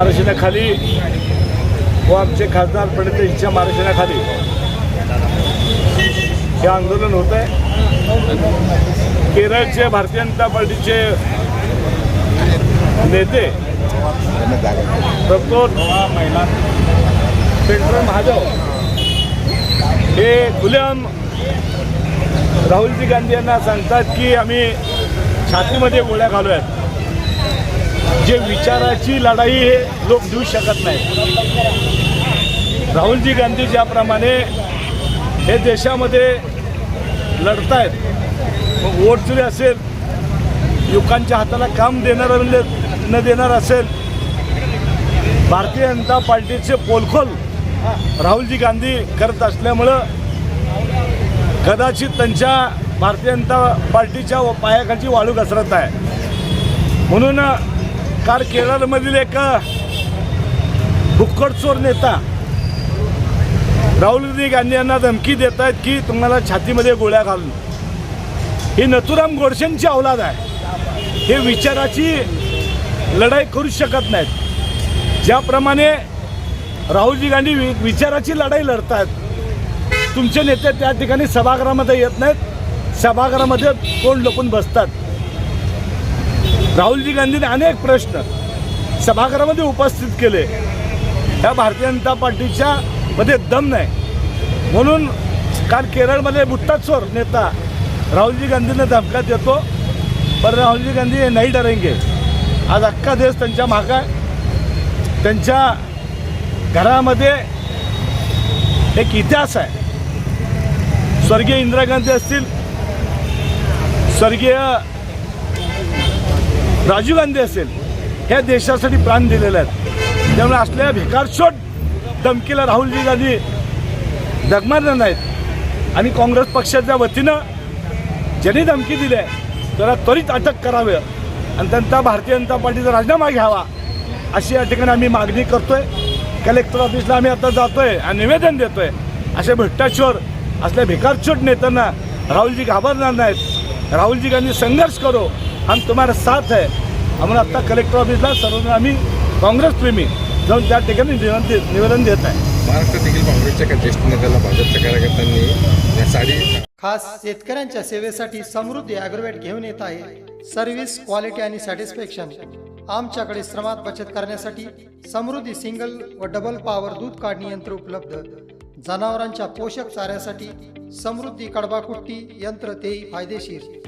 मार्गदर्शनाखाली व आमचे खासदार पंडितांच्या मार्गदर्शनाखाली हे आंदोलन होत आहे केरळचे भारतीय जनता पार्टीचे नेते प्रतोद पेंटर महादेव हे गुलाम राहुलजी गांधी यांना सांगतात की आम्ही छातीमध्ये गोळ्या घालूयात. जे विचाराची लढाई हे लोक देऊ शकत नाही राहुलजी गांधी ज्याप्रमाणे हे देशामध्ये लढतायत मग वोट जरी असेल युवकांच्या हाताला काम देणार न देणार असेल भारतीय जनता पार्टीचे पोलखोल राहुलजी गांधी करत असल्यामुळं कदाचित त्यांच्या भारतीय जनता पार्टीच्या पायाखालची वाळू घसरत आहे. म्हणून काल केरळमधील एक भुक्कडचोर नेता राहुल गांधी यांना धमकी देत आहेत की तुम्हाला छातीमध्ये गोळ्या घालून. ही नथुराम गोडसेंची औलाद आहे. हे विचाराची लढाई करू शकत नाहीत. ज्याप्रमाणे राहुलजी गांधी वि- विचाराची लढाई लढतात तुमचे नेते त्या ठिकाणी सभागृहामध्ये येत नाहीत. सभागृहामध्ये कोण लपून बसतात? राहुलजी गांधीने अनेक प्रश्न सभागृहामध्ये उपस्थित केले. या भारतीय जनता पार्टीच्या मध्ये दम नाही. म्हणून काल केरळमध्ये बुट्टाचोर नेता राहुलजी गांधींना धमका देतो. पण राहुलजी गांधी हे नाही डरेंगे. आज अख्खा देश त्यांच्या मागं आहे. त्यांच्या घरामध्ये एक इतिहास आहे. स्वर्गीय इंदिरा गांधी असतील स्वर्गीय राजीव गांधी असेल ह्या देशासाठी प्राण दिलेले आहेत. त्यामुळे असलेल्या भिकारशोट धमकीला राहुलजी गांधी डगमारणार नाहीत. आणि काँग्रेस पक्षाच्या वतीनं ज्यांनी धमकी दिली आहे त्याला त्वरित अटक करावं आणि त्यांचा भारतीय जनता पार्टीचा राजीनामा घ्यावा अशी या ठिकाणी आम्ही मागणी करतोय. कलेक्टर ऑफिसला आम्ही आता जातोय आणि निवेदन देतोय. असे भ्रष्टाचार असल्या भिकारचोट नेत्यांना राहुलजी घाबरणार नाहीत. राहुलजी गांधी संघर्ष करो. हम तुम्हारा साथ है। म्हणून आता कलेक्टर ऑफिसला सर्व आम्ही काँग्रेस प्रेमी। जाऊन त्या ठिकाणी निवेदन दे- निवेदन देत आहे महाराष्ट्र देखील काँग्रेसच्या ज्येष्ठ नेत्याला भाजपच्या कार्यकर्त्यांनी साडी खास शेतकऱ्यांच्या सेवेसाठी समृद्धी ॲग्रोवेट घेऊन येत आहे. सर्व्हिस क्वालिटी आणि सॅटिस्फॅक्शन. आमच्याकडे श्रमात बचत करण्यासाठी समृद्धी सिंगल व डबल पॉवर दूध काढणी यंत्र उपलब्ध. जनावरांच्या पोषक चाऱ्यासाठी समृद्धी कडबाकुट्टी यंत्र तेही फायदेशीर.